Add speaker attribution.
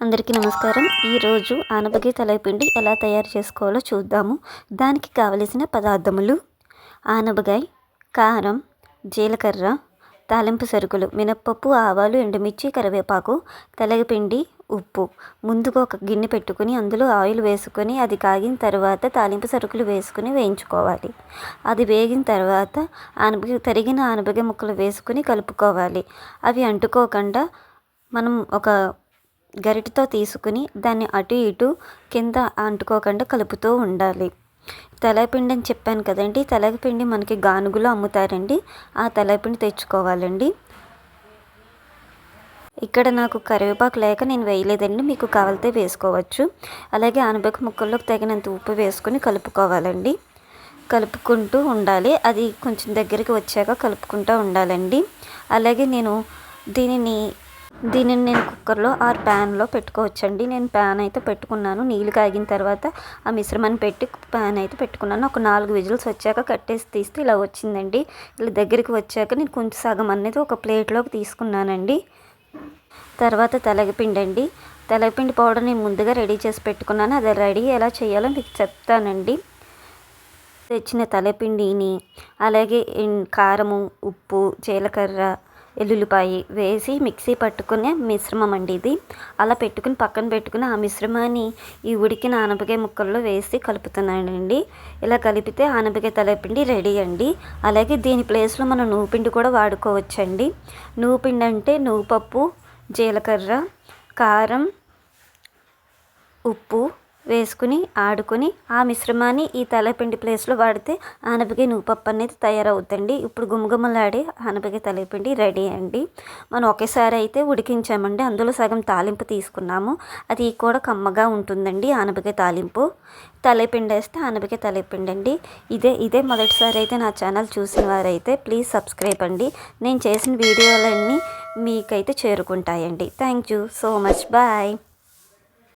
Speaker 1: అందరికీ నమస్కారం. ఈరోజు ఆనపకాయ తలైపిండి ఎలా తయారు చేసుకోవాలో చూద్దాము. దానికి కావలసిన పదార్థములు ఆనపకాయ కారం జీలకర్ర తాలింపు సరుకులు మినప్పప్పు ఆవాలు ఎండుమిర్చి కరివేపాకు తెలగపిండి ఉప్పు. ముందుగా ఒక గిన్నె పెట్టుకుని అందులో ఆయిల్ వేసుకొని అది కాగిన తర్వాత తాలింపు సరుకులు వేసుకుని వేయించుకోవాలి. అది వేగిన తర్వాత ఆనపకాయ తరిగిన ఆనపకాయ ముక్కలు వేసుకుని కలుపుకోవాలి. అవి అంటుకోకుండా మనం ఒక గరిటతో తీసుకుని దాన్ని అటు ఇటు కింద అంటుకోకుండా కలుపుతూ ఉండాలి. తెలపిండి అని చెప్పాను కదండి. తలపిండి మనకి గానుగులో అమ్ముతారండి. ఆ తెలపిండి తెచ్చుకోవాలండి. ఇక్కడ నాకు కరివేపాకు లేక నేను వేయలేదండి. మీకు కావాలితే వేసుకోవచ్చు. అలాగే ఆనపక ముక్కల్లోకి తగినంత ఉప్పు వేసుకొని కలుపుకోవాలండి. కలుపుకుంటూ ఉండాలి. అది కొంచెం దగ్గరికి వచ్చాక కలుపుకుంటూ ఉండాలండి. అలాగే నేను దీనిని దీనిని నేను కుక్కర్లో ఆర్ ప్యాన్లో పెట్టుకోవచ్చండి. నేను ప్యాన్ అయితే పెట్టుకున్నాను. నీళ్ళు కాగిన తర్వాత ఆ మిశ్రమాన్ని పెట్టి ప్యాన్ అయితే పెట్టుకున్నాను. ఒక నాలుగు విజిల్స్ వచ్చాక కట్టేసి తీస్తే ఇలా వచ్చిందండి. ఇలా దగ్గరికి వచ్చాక నేను కొంచెం సగం అనేది ఒక ప్లేట్లోకి తీసుకున్నానండి. తర్వాత తెలగపిండి అండి తెలగపిండి పౌడర్ నేను ముందుగా రెడీ చేసి పెట్టుకున్నాను. అది రెడీ ఎలా చేయాలో మీకు చెప్తానండి. తెచ్చిన తలపిండిని అలాగే కారము ఉప్పు జీలకర్ర ఎల్లుల్లిపాయి వేసి మిక్సీ పట్టుకునే మిశ్రమం అండి ఇది. అలా పెట్టుకుని పక్కన పెట్టుకుని ఆ మిశ్రమాన్ని ఈ ఉడికిన ఆనపకాయ ముక్కల్లో వేసి కలుపుతున్నానండి. ఇలా కలిపితే ఆనపకాయ తలపిండి రెడీ అండి. అలాగే దీని ప్లేస్లో మనం నువ్వుపిండి కూడా వాడుకోవచ్చండి. నువ్వుపిండి అంటే నువ్వుపప్పు జీలకర్ర కారం ఉప్పు వేసుకుని ఆడుకుని ఆ మిశ్రమాన్ని ఈ తలపిండి ప్లేస్లో వాడితే ఆనపకాయ నువ్వుపప్పు అనేది తయారవుతుంది. ఇప్పుడు గుమగుమలాడే ఆనపకాయ తలపిండి రెడీ అండి. మనం ఒకేసారి అయితే ఉడికించామండి. అందులో సగం తాలింపు తీసుకున్నాము. అది కూడా కమ్మగా ఉంటుందండి ఆనపకాయ తాలింపు. తలపిండి వేస్తే ఆనపకాయ తలపిండి అండి. ఇదే ఇదే మొదటిసారి అయితే నా ఛానల్ చూసిన వారైతే ప్లీజ్ సబ్స్క్రైబ్ అండి. నేను చేసిన వీడియోలన్నీ మీకైతే చేరుకుంటాయండి. Thank you so much bye